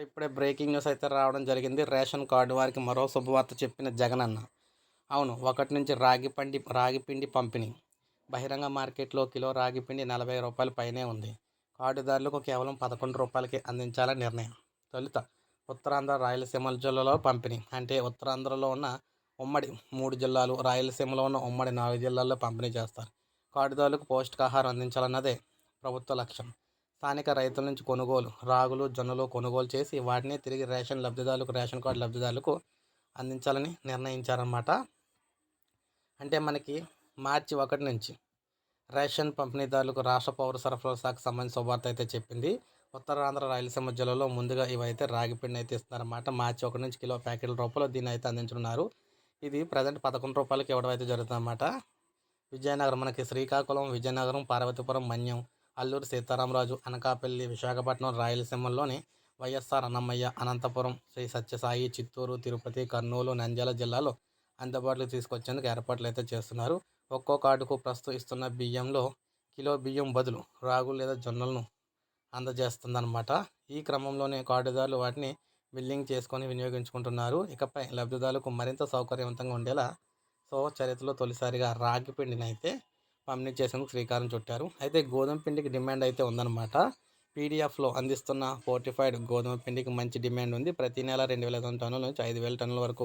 ఇప్పుడే breaking news అయితే రావడం జరిగింది. రేషన్ కార్డు వారికి మరో శుభవార్త చెప్పిన జగన్ అన్న. అవును ఒకటి నుంచి రాగి పండి రాగి పిండి పంపిణీ. బహిరంగ మార్కెట్లో కిలో రాగి పిండి నలభై రూపాయల పైనే ఉంది. కార్డుదారులకు కేవలం పదకొండు రూపాయలకి అందించాలని నిర్ణయం. తొలుత ఉత్తరాంధ్ర రాయలసీమ జిల్లాలో పంపిణీ. అంటే ఉత్తరాంధ్రలో ఉన్న ఉమ్మడి మూడు జిల్లాలు రాయలసీమలో ఉన్న ఉమ్మడి నాలుగు జిల్లాల్లో పంపిణీ చేస్తారు. కార్డుదారులకు పౌష్టికాహారం అందించాలన్నదే ప్రభుత్వ లక్ష్యం. స్థానిక రైతుల నుంచి కొనుగోలు రాగులు జొన్నలు కొనుగోలు చేసి వాటిని తిరిగి రేషన్ లబ్ధిదారులకు రేషన్ కార్డు లబ్ధిదారులకు అందించాలని నిర్ణయించారన్నమాట. అంటే మనకి మార్చి ఒకటి నుంచి రేషన్ పంపిణీదారులకు రాష్ట్ర పౌర సరఫరా శాఖకు సంబంధించిన శుభార్త అయితే చెప్పింది. ఉత్తరాంధ్ర రాయలసీమ జిల్లాలో ముందుగా ఇవైతే రాగి పిండి అయితే ఇస్తున్నారన్నమాట. మార్చి ఒకటి నుంచి కిలో ప్యాకెట్ల రూపాయలు దీన్ని అయితే అందించున్నారు ఇది ప్రజెంట్ పదకొండు రూపాయలకి ఇవ్వడం అయితే జరుగుతుందన్నమాట. విజయనగరం మనకి శ్రీకాకుళం విజయనగరం పార్వతీపురం మన్యం అల్లూరు సీతారామరాజు అనకాపల్లి విశాఖపట్నం రాయలసీమలోని వైఎస్ఆర్ అన్నమయ్య అనంతపురం శ్రీ సత్యసాయి చిత్తూరు తిరుపతి కర్నూలు నంద్యాల జిల్లాలో అందుబాటులోకి తీసుకొచ్చేందుకు ఏర్పాట్లు అయితే చేస్తున్నారు. ఒక్కో కార్డుకు ప్రస్తుతం ఇస్తున్న బియ్యంలో కిలో బియ్యం బదులు రాగులు లేదా జొన్నలను అందజేస్తుందన్నమాట. ఈ క్రమంలోనే కార్డుదారులు వాటిని బిల్లింగ్ చేసుకొని వినియోగించుకుంటున్నారు. ఇకపై లబ్ధిదారులకు మరింత సౌకర్యవంతంగా ఉండేలా సో చరిత్రలో తొలిసారిగా రాగి పిండిని అయితే పంపిణీ చేసేందుకు శ్రీకారం చుట్టారు. అయితే గోధుమ పిండికి డిమాండ్ అయితే ఉందన్నమాట. పీడిఎఫ్లో అందిస్తున్న ఫోర్టిఫైడ్ గోధుమ పిండికి మంచి డిమాండ్ ఉంది. ప్రతి నెల రెండు వేల ఐదు టన్నుల నుంచి ఐదు వేల టన్నుల వరకు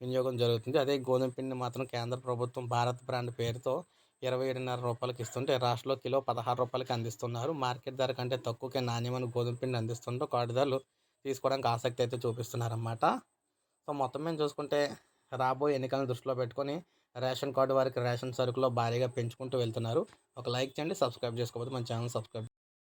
వినియోగం జరుగుతుంది. అదే గోధుమ పిండి మాత్రం కేంద్ర ప్రభుత్వం భారత్ బ్రాండ్ పేరుతో ఇరవై ఏడున్నర రూపాయలకి ఇస్తుంటే రాష్ట్రంలో కిలో పదహారు రూపాయలకి అందిస్తున్నారు. మార్కెట్ ధర కంటే తక్కువకే నాణ్యమైన గోధుమ పిండి అందిస్తుంటే కాటుదారులు తీసుకోవడానికి ఆసక్తి అయితే చూపిస్తున్నారన్నమాట. సో మొత్తం మేము చూసుకుంటే రాబోయే ఎన్నికలను దృష్టిలో పెట్టుకొని రేషన్ కార్డు వారికి రేషన్ సరుకులో భారీగా పెంచుకుంటూ వెళ్తున్నారు. ఒక లైక్ చేయండి సబ్స్క్రైబ్ చేసుకోకపోతే మన ఛానల్ సబ్స్క్రైబ్